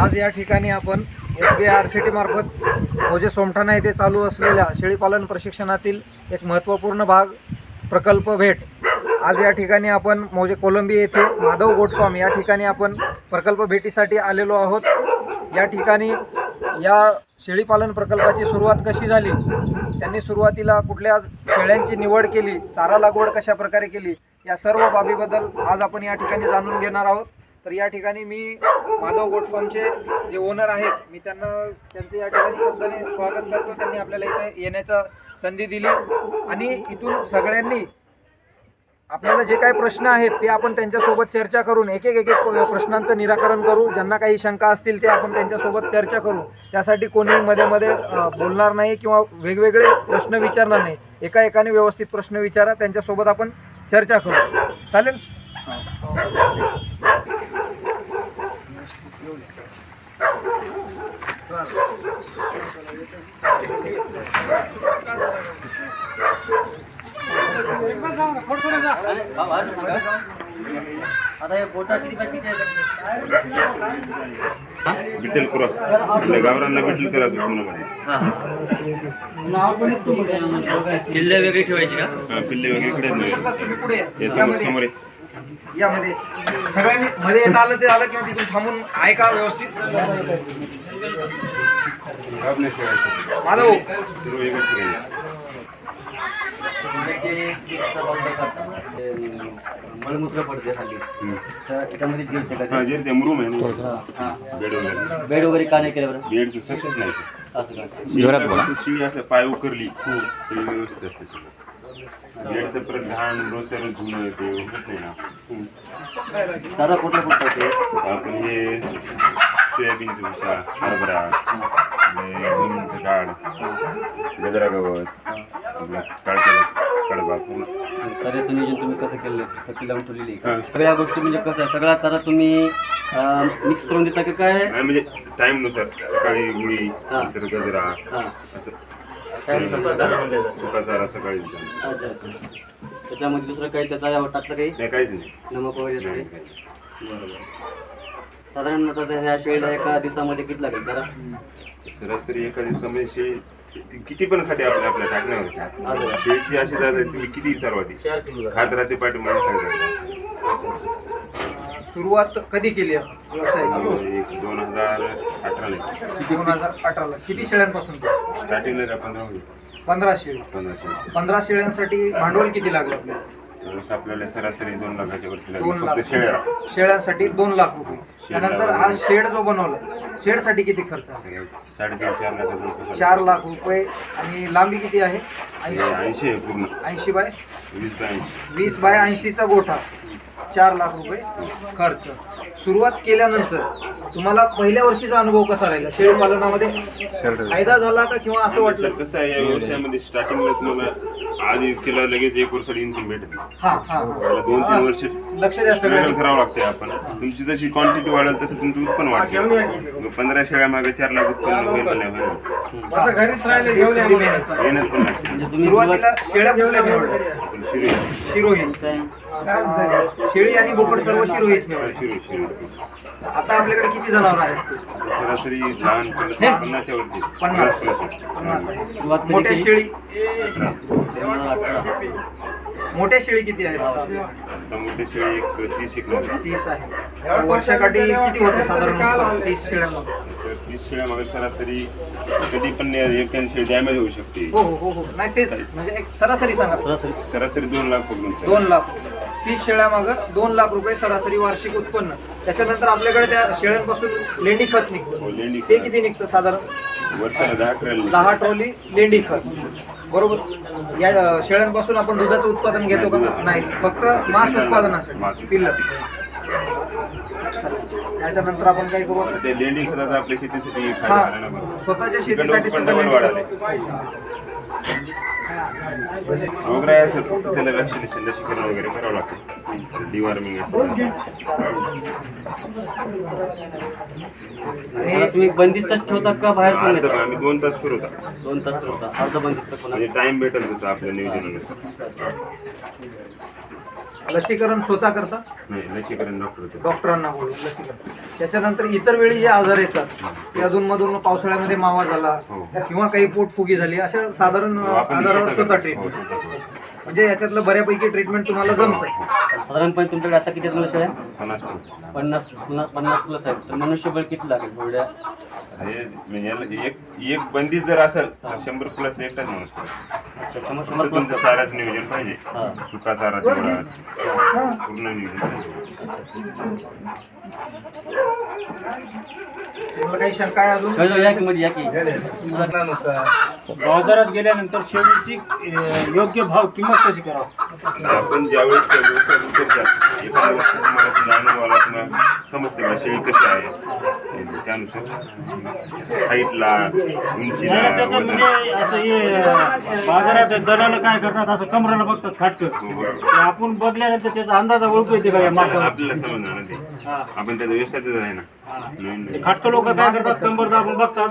आज या ठिकाणी आपण S B I R C टीमार्फत मोजे सोमठाणा येथे चालू असलेल्या शेळीपालन प्रशिक्षणातील एक महत्त्वपूर्ण भाग प्रकल्प भेट. आज या ठिकाणी आपण मोजे कोलंबी येथे माधव गोटफार्म या ठिकाणी आपण प्रकल्प भेटीसाठी आलेलो आहोत. या ठिकाणी या शेळीपालन प्रकल्पाची सुरुवात कशी झाली? त्यांनी सुरुवातीला कुठल्या शेळ्यांची निवड केली? चारा लागवड कशा प्रकारे केली? या सर्व बाबीबद्दल आज आपण या ठिकाणी जाणून घेणार आहोत. तर या ठिकाणी मी माधव गोटफॉर्मचे जे ओनर आहेत मी त्यांना त्यांचे या ठिकाणी शब्दाने स्वागत करतो. त्यांनी आपल्याला इथे येण्याचा संधी दिली. आणि इथून सगळ्यांनी आपल्याला जे काही प्रश्न आहेत ते आपण त्यांच्यासोबत चर्चा करून एक एक एक एक प्रश्नांचं निराकरण करू. ज्यांना काही शंका असतील ते आपण त्यांच्यासोबत चर्चा करू. त्यासाठी कोणी मध्ये मध्ये बोलणार नाही किंवा वेगवेगळे प्रश्न विचारणार नाही. एका एकाने व्यवस्थित प्रश्न विचारा. त्यांच्यासोबत आपण चर्चा करू. चालेल आता हे बोटा किती बाकीचे आहेत विठ्ठल क्रॉस आपल्या गावरांना विठ्ठल करा दुश्मनामध्ये पिल्ले वेगळी ठेवायची का? पिल्ले वगैरे इकडे हे समोर समोर यामध्ये सगळ्यांनी मध्ये येत आलं ते आलं किंवा तिथून थांबून ऐका व्यवस्थित. माधव. मळमूत्र पडते खाली. हम्म. तर याच्यामध्ये जिरते का हा जे ते मुरुम आहे ना? हा बेड वगैरे. बेड वगैरे का नाही केलं बरं बेडचं सक्सेस नाही. ते. जोरात बोला. असं पाय उकरली तरी व्यवस्थित असते सगळं. बेडचं परत घाण रोजच्या रोज धुणं ते होत नाही ना. सारा कुठला कुठला होते? आपण हे सोयाबीनचं भुसा हरभरा डाळ गजरा गवत कडबा पूर्ण कार्याचं नियोजन तुम्ही कसं केलं? थकी लावून ठेवलेली. आहे. हा. सगळ्या गोष्टी म्हणजे कसं आहे सगळा चारा तुम्ही मिक्स करून देता की काय? नाही म्हणजे टाईमनुसार सकाळी मुळी. नंतर गजरा हां. असं. काय सुका चारा सुका चारा सकाळी. अच्छा अच्छा. त्याच्यामध्ये दुसरं काही त्याचा टाकलं काही? नाही काहीच नाही. नमक वगैरे असं नाही, काही? काहीच बरोबर. साधारण आता त्या ह्या शेळीला एका दिवसामध्ये किती लागेल जरा? नाही. सरासरी एका दिवसामध्ये शेळी ती किती पण खाते आपल्या आपल्या टाकण्यावर शेळीची अशी जात तुम्ही किती चालवा ती. खात राहते पाठी मला खात सुरुवात कधी केली आहे व्यवसायाची? एक दोन हजार अठराला. दोन हजार अठराला. किती शेळ्यांपासून स्टार्टिंगला पंधरा होईल. पंधरा शेळी. पंधरा शेळी. पंधरा शेळ्यांसाठी भांडवल किती लागलं आपल्याला? आपल्याला सरासरी दोन लाखाच्या वरती दोन लागली लाख. फक्त शेळ्या. शेळ्यांसाठी दोन लाख रुपये. त्यानंतर हा शेड जो बनवला शेडसाठी किती खर्च साडेतीन चार रुपये लाख रुपये. आणि लांबी किती आहे? ऐंशी. ऐंशी आहे पूर्ण. ऐंशी बाय? वीस बाय ऐंशी. वीस बाय ऐंशीचा गोठा. चार लाख रुपये खर्च. सुरुवात केल्यानंतर तुम्हाला पहिल्या वर्षीचा अनुभव कसा राहिला? शेळी पालनामध्ये फायदा झाला का किंवा असं सर वाटलं कसं आहे या व्यवसायामध्ये स्टार्टिंगला तुम्हाला आज केलं लगेच एक वर्ष इन्कम भेटत हा हा दोन तीन वर्ष लक्ष द्या करावं लागते आपण. तुमची जशी क्वांटिटी वाढेल तसं तुमचं उत्पन्न वाढते पंधरा शेळ्या मागे चार लाख उत्पन्न होईल हा. मेहनत पण म्हणजे सुरुवातीला शेळ्या शिरोही. शेळी आणि बोकड सर्व शिरोहीच निवडले शिरू शिरू आता आपल्याकडे किती जनावर आहेत? सरासरी लहान पन्नासच्या वरती. पन्नास. पन्नास. मोठ्या? शेळी. मोठ्या शेळी किती आहेत? आता? आता मोठी शेळी एक तीस एक तीस आहे. वर्षाकाठी किती होते साधारण? तीस शेळ्यांना तर तीस शेळ्या मागे सरासरी कधी पण एक शेळी डॅमेज होऊ शकते. हो हो हो हो. नाही तेच. म्हणजे एक सरासरी सांगा. सरासरी. सरासरी दोन लाख पकडून चालेल. दोन लाख. तीस शेळ्या मागं दोन लाख रुपये सरासरी वार्षिक उत्पन्न. त्याच्यानंतर आपल्याकडे त्या शेळ्यांपासून लेंडी खत निघतं. हो, लेंडी ते किती निघतं साधारण? वर्षाला दहा ट्रॉली लेंडी खत. बरोबर? या शेळ्यांपासून आपण दुधाचं उत्पादन घेतो का? नाही फक्त मांस उत्पादनासाठी. पिल्ल. त्याच्यानंतर आपण काय करू? ते लेंडी खताचा आपल्या शेतीसाठी हा. स्वतःच्या शेतीसाठी सुद्धा लेंडी. खत. रोगराई असेल फक्त त्याला वॅक्सिनेशन लसीकरण वगैरे करावं लागतं डिवॉर्मिंग असतं. तुम्ही बंदिस्तच ठेवता का बाहेर पण अर्ध? आम्ही दोन तास फिरवता दोन तास ठेवता अर्ध बंदिस्त म्हणजे टाइम भेटेल तसं आपल्या नियोजनानुसार लसीकरण स्वतः करता? नाही लसीकरण डॉक्टर होते. डॉक्टरांना बोलून लसीकरण. त्याच्यानंतर इतर वेळी जे आजार येतात ते अधूनमधून पावसाळ्यामध्ये मावा झाला हो. किंवा काही पोटफुगी झाली अशा साधारण आपण आजारावर स्वतः हो, ट्रीटमेंट. म्हणजे याच्यातलं बऱ्यापैकी ट्रीटमेंट तुम्हाला जमतं साधारणपणे तुमच्याकडे आता किती मनुष्य आहे पन्नास. पन्नास पन्नास पन्नास प्लस आहे तर मनुष्यबळ किती लागेल थोड्या हे म्हणजे याला एक एक बंदीच जर असेल तर शंभर प्लस एकटाच माणूस पाहिजे. अच्छा शंभर शंभर तर प्लस तुमचं चाराच नियोजन पाहिजे. हा. सुका चारा पूर्ण नियोजन पाहिजे. तुम्हाला काही शंका आहे अजून? शैलो या की मध्ये या की. बाजारात गेल्यानंतर शेळीची अं, योग्य भाव किंमत कशी करावं आपण ज्यावेळेस त्या व्यवसायात उतरतात एखाद्या वर्षी तुम्हाला तुमचा अनुभव आला तुम्हाला समजते बा शेळी कशी आहे? त्यानुसार हाईटला उंचीला वजन. म्हणजे असं हे बाजारात दलाल काय करतात असं कमराला बघतात खाटकं. ते आपण बघल्यानंतर त्याचा अंदाजा ओळखू येते का या माशाला? आपल्याला समजणार ना ते. हा. आपण त्याचा व्यवसायच आहे ना. नवीन खाटकं लोक काय करतात कंबर दाबून बघतात.